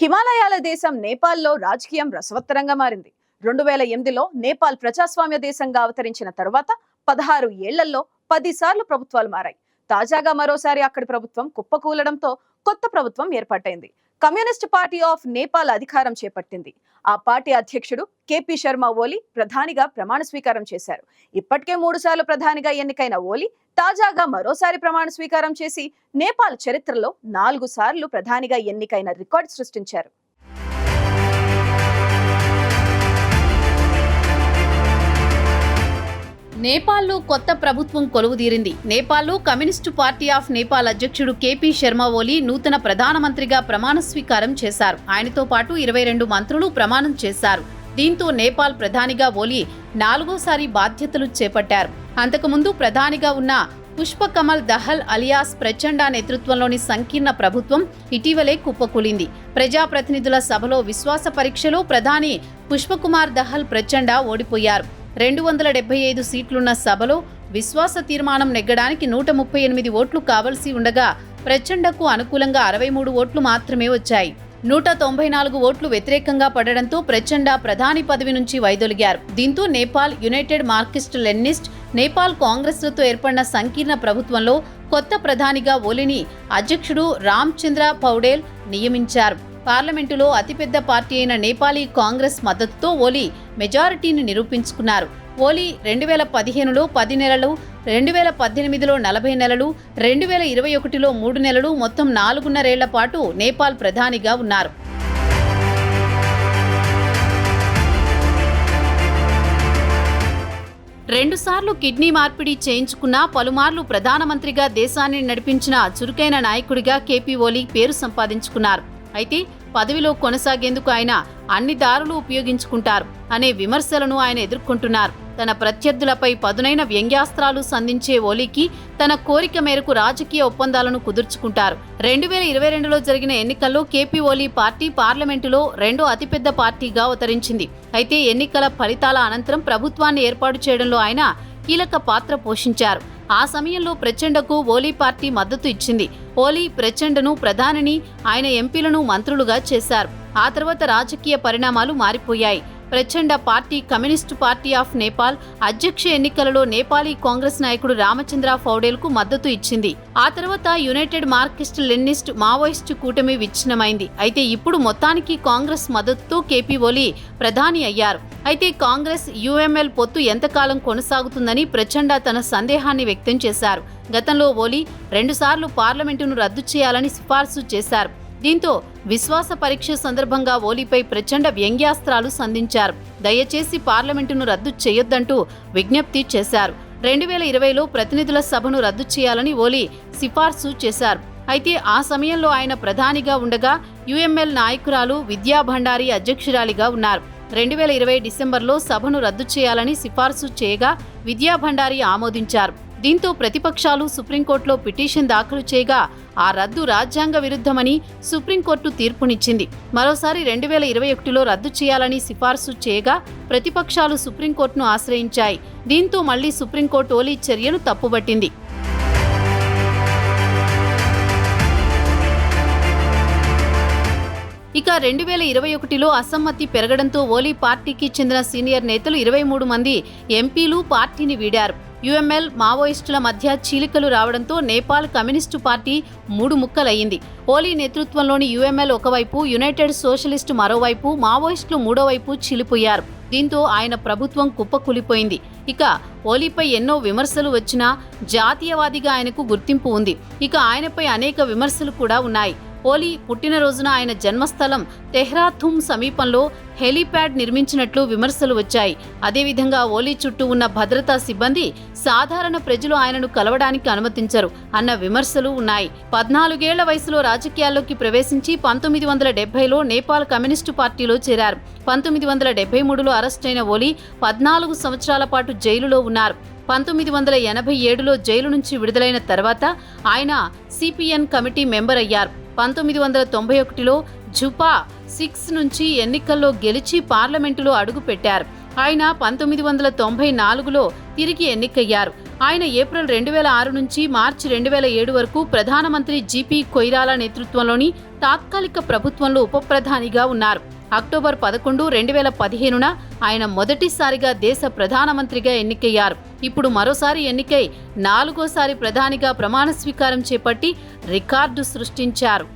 హిమాలయాల దేశం నేపాల్లో రాజకీయం రసవత్తరంగా మారింది. రెండు వేల ఎనిమిదిలో నేపాల్ ప్రజాస్వామ్య దేశంగా అవతరించిన తర్వాత పదహారు ఏళ్ళలో పదిసార్లు ప్రభుత్వాలు మారాయి. తాజాగా మరోసారి అక్కడి ప్రభుత్వం కుప్పకూలడంతో కొత్త ప్రభుత్వం ఏర్పాటైంది. కమ్యూనిస్ట్ పార్టీ ఆఫ్ నేపాల్ అధికారం చేపట్టింది. ఆ పార్టీ అధ్యక్షుడు కేపీ శర్మ ఓలీ ప్రధానిగా ప్రమాణ స్వీకారం చేశారు. ఇప్పటికే మూడుసార్లు ప్రధానిగా ఎన్నికైన ఓలీ తాజాగా మరోసారి ప్రమాణ స్వీకారం చేసి నేపాల్ చరిత్రలో నాలుగు సార్లు ప్రధానిగా ఎన్నికైన రికార్డు సృష్టించారు. నేపాల్లో కొత్త ప్రభుత్వం కొలువుదీరింది. నేపాల్లో కమ్యూనిస్టు పార్టీ ఆఫ్ నేపాల్ అధ్యక్షుడు కేపీ శర్మ ఓలీ నూతన ప్రధానమంత్రిగా ప్రమాణ స్వీకారం చేశారు. ఆయనతో పాటు ఇరవై రెండు మంత్రులు ప్రమాణం చేశారు. దీంతో నేపాల్ ప్రధానిగా ఓలీ నాలుగోసారి బాధ్యతలు చేపట్టారు. అంతకుముందు ప్రధానిగా ఉన్న పుష్పకమల్ దహల్ అలియాస్ ప్రచండ నేతృత్వంలోని సంకీర్ణ ప్రభుత్వం ఇటీవలే కుప్పకూలింది. ప్రజాప్రతినిధుల సభలో విశ్వాస పరీక్షలో ప్రధాని పుష్పకుమార్ దహల్ ప్రచండ ఓడిపోయారు. రెండు వందల డెబ్బై ఐదు సీట్లున్న సభలో విశ్వాస తీర్మానం నెగ్గడానికి నూట ముప్పై ఎనిమిది ఓట్లు కావలసి ఉండగా ప్రచండకు అనుకూలంగా అరవై మూడు ఓట్లు మాత్రమే వచ్చాయి. నూట తొంభై నాలుగు ఓట్లు వ్యతిరేకంగా పడడంతో ప్రచండ ప్రధాని పదవి నుంచి వైదొలిగారు. దీంతో Nepal united Marxist Leninist Nepal కాంగ్రెస్లతో ఏర్పడిన సంకీర్ణ ప్రభుత్వంలో కొత్త ప్రధానిగా ఓలిని అధ్యక్షుడు రామ్చంద్ర పౌడేల్ నియమించారు. పార్లమెంటులో అతిపెద్ద పార్టీ అయిన నేపాలీ కాంగ్రెస్ మద్దతుతో ఓలీ మెజారిటీని నిరూపించుకున్నారు. ఓలీ రెండు వేల పదిహేనులో పది నెలలు రెండు వేల పద్దెనిమిదిలో నలభై నెలలు రెండు వేల ఇరవై ఒకటిలో మూడు నెలలు మొత్తం నాలుగున్నరేళ్ళ పాటు నేపాల్ ప్రధానిగా ఉన్నారు. రెండుసార్లు కిడ్నీ మార్పిడి చేయించుకున్న పలుమార్లు ప్రధానమంత్రిగా దేశాన్ని నడిపించిన చురుకైన నాయకుడిగా కేపీ ఓలీ పేరు సంపాదించుకున్నారు. అయితే పదవిలో కొనసాగేందుకు ఆయన అన్ని దారులు ఉపయోగించుకుంటారు అనే విమర్శలను ఆయన ఎదుర్కొంటున్నారు. తన ప్రత్యర్థులపై పదునైన వ్యంగ్యాస్త్రాలు సంధించే ఓలీకి తన కోరిక మేరకు రాజకీయ ఒప్పందాలను కుదుర్చుకుంటారు. రెండు వేల ఇరవై రెండులో జరిగిన ఎన్నికల్లో కేపీ ఓలీ పార్టీ పార్లమెంటులో రెండో అతిపెద్ద పార్టీగా అవతరించింది. అయితే ఎన్నికల ఫలితాల అనంతరం ప్రభుత్వాన్ని ఏర్పాటు చేయడంలో ఆయన కీలక పాత్ర పోషించారు. ఆ సమయంలో ప్రచండకు ఓలీ పార్టీ మద్దతు ఇచ్చింది. ఓలీ ప్రచండను ప్రధానిని ఆయన ఎంపీలను మంత్రులుగా చేశారు. ఆ తర్వాత రాజకీయ పరిణామాలు మారిపోయాయి. Prachanda party communist party of Nepal అధ్యక్ష ఎన్నికలలో నేపాలీ కాంగ్రెస్ నాయకుడు రామచంద్ర ఫౌడేల్కు మద్దతు ఇచ్చింది. ఆ తర్వాత యునైటెడ్ మార్కిస్ట్ లెన్నిస్ట్ మావోయిస్ట్ కూటమి విచ్ఛిన్నమైంది. అయితే ఇప్పుడు మొత్తానికి కాంగ్రెస్ మద్దతుతో కేపీ ఓలీ ప్రధాని అయ్యారు. అయితే కాంగ్రెస్ యుఎంఎల్ పొత్తు ఎంతకాలం కొనసాగుతుందని ప్రచండ తన సందేహాన్ని వ్యక్తం చేశారు. గతంలో ఓలీ రెండుసార్లు పార్లమెంటును రద్దు చేయాలని సిఫార్సు చేశారు. దీంతో విశ్వాస పరీక్ష సందర్భంగా ఓలీపై ప్రచండ వ్యంగ్యాస్త్రాలు సంధించారు. దయచేసి పార్లమెంటును రద్దు చేయొద్దంటూ విజ్ఞప్తి చేశారు. రెండు వేల ఇరవైలో ప్రతినిధుల సభను రద్దు చేయాలని ఓలీ సిఫార్సు చేశారు. అయితే ఆ సమయంలో ఆయన ప్రధానిగా ఉండగా యుఎంఎల్ నాయకురాలు విద్యా భండారి అధ్యక్షురాలిగా ఉన్నారు. రెండు వేల ఇరవై డిసెంబర్లో సభను రద్దు చేయాలని సిఫార్సు చేయగా విద్యా భండారి ఆమోదించారు. దీంతో ప్రతిపక్షాలు సుప్రీంకోర్టులో పిటిషన్ దాఖలు చేయగా ఆ రద్దు రాజ్యాంగ విరుద్ధమని సుప్రీంకోర్టు తీర్పునిచ్చింది. మరోసారి రెండు వేల ఇరవై ఒకటిలో రద్దు చేయాలని సిఫార్సు చేయగా ప్రతిపక్షాలు సుప్రీంకోర్టును ఆశ్రయించాయి. దీంతో మళ్ళీ సుప్రీంకోర్టు ఓలీ చర్యను తప్పుబట్టింది. ఇక రెండు వేల ఇరవై ఒకటిలో అసమ్మతి పెరగడంతో ఓలీ పార్టీకి చెందిన సీనియర్ నేతలు ఇరవై మూడు మంది ఎంపీలు పార్టీని వీడారు. యుఎంఎల్ మావోయిస్టుల మధ్య చీలికలు రావడంతో నేపాల్ కమ్యూనిస్టు పార్టీ మూడు ముక్కలయ్యింది. ఓలీ నేతృత్వంలోని యుఎంఎల్ ఒకవైపు యునైటెడ్ సోషలిస్టు మరోవైపు మావోయిస్టులు మూడోవైపు చీలిపోయారు. దీంతో ఆయన ప్రభుత్వం కుప్పకూలిపోయింది. ఇక ఓలీపై ఎన్నో విమర్శలు వచ్చినా జాతీయవాదిగా ఆయనకు గుర్తింపు ఉంది. ఇక ఆయనపై అనేక విమర్శలు కూడా ఉన్నాయి. ఓలీ పుట్టినరోజున ఆయన జన్మస్థలం తెహ్రాథుమ్ సమీపంలో హెలీప్యాడ్ నిర్మించినట్లు విమర్శలు వచ్చాయి. అదేవిధంగా ఓలీ చుట్టూ ఉన్న భద్రతా సిబ్బంది సాధారణ ప్రజలు ఆయనను కలవడానికి అనుమతించరు అన్న విమర్శలు ఉన్నాయి. పద్నాలుగేళ్ళ వయసులో రాజకీయాల్లోకి ప్రవేశించి పంతొమ్మిది వందల డెబ్బైలో నేపాల్ కమ్యూనిస్టు పార్టీలో చేరారు. పంతొమ్మిది వందల డెబ్బై మూడులో అరెస్టైన ఓలీ పద్నాలుగు సంవత్సరాల పాటు జైలులో ఉన్నారు. పంతొమ్మిది వందల ఎనభై ఏడులో జైలు నుంచి విడుదలైన తర్వాత ఆయన సిపిఎన్ కమిటీ మెంబర్ అయ్యారు. పంతొమ్మిది వందల తొంభై ఒకటిలో జుపా సిక్స్ నుంచి ఎన్నికల్లో గెలిచి పార్లమెంటులో అడుగుపెట్టారు. ఆయన పంతొమ్మిది వందల తొంభై నాలుగులో తిరిగి ఎన్నికయ్యారు. ఆయన ఏప్రిల్ రెండు వేల ఆరు నుంచి మార్చి రెండు వేల ఏడు వరకు ప్రధానమంత్రి జీపీ కొయిరాల నేతృత్వంలోని తాత్కాలిక ప్రభుత్వంలో ఉప ప్రధానిగా ఉన్నారు. అక్టోబర్ పదకొండు రెండు వేల పదిహేనున ఆయన మొదటిసారిగా దేశ ప్రధానమంత్రిగా ఎన్నికయ్యారు. ఇప్పుడు మరోసారి ఎన్నికై నాలుగోసారి ప్రధానిగా ప్రమాణ స్వీకారం చేపట్టి రికార్డు సృష్టించారు.